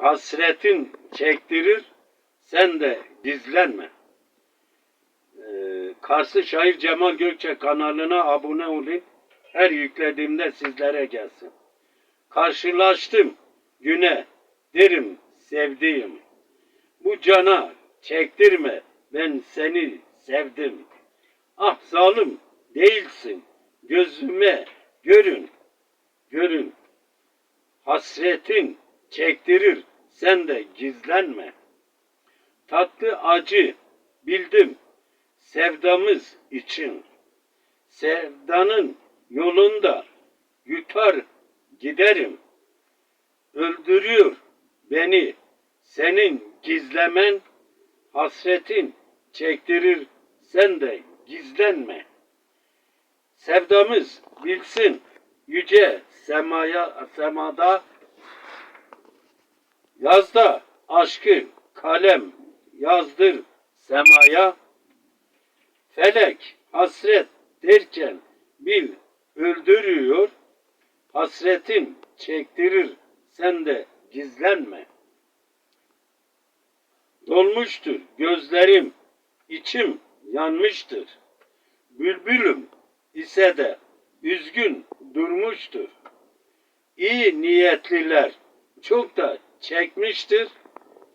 hasretin çektirir, sen de gizlenme. Ee, Karslı Şair Cemal Gökçe kanalına abone olun. Her yüklediğimde sizlere gelsin. Karşılaştım güne, derim sevdiğim. Bu cana çektirme, ben seni sevdim. Ah zalim değilsin, gözüme görün, görün. Hasretin çektirir, sen de gizlenme. Tatlı acı bildim sevdamız için. Sevdanın yolunda yutar giderim. Öldürüyor beni senin gizlemen, hasretin çektirir sen de gizlenme. Sevdamız bilsin yüce semaya semada yazda aşkı kalem yazdır semaya. Felek hasret derken bil öldürüyor. Hasretin çektirir sen de gizlenme. Dolmuştur gözlerim içim yanmıştır. Bülbülüm ise de üzgün durmuştur. İyi niyetliler çok da çekmiştir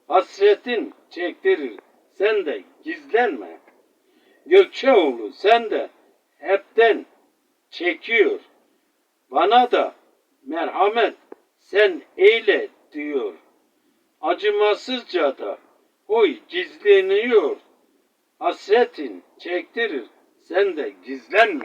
hasretin çektirir sen de gizlenme Gökçeoğlu sen de hepten çekiyor. Bana da merhamet sen eyle diyor. Acımasızca da oy gizleniyor. Hasretin çektirir sen de gizlenme.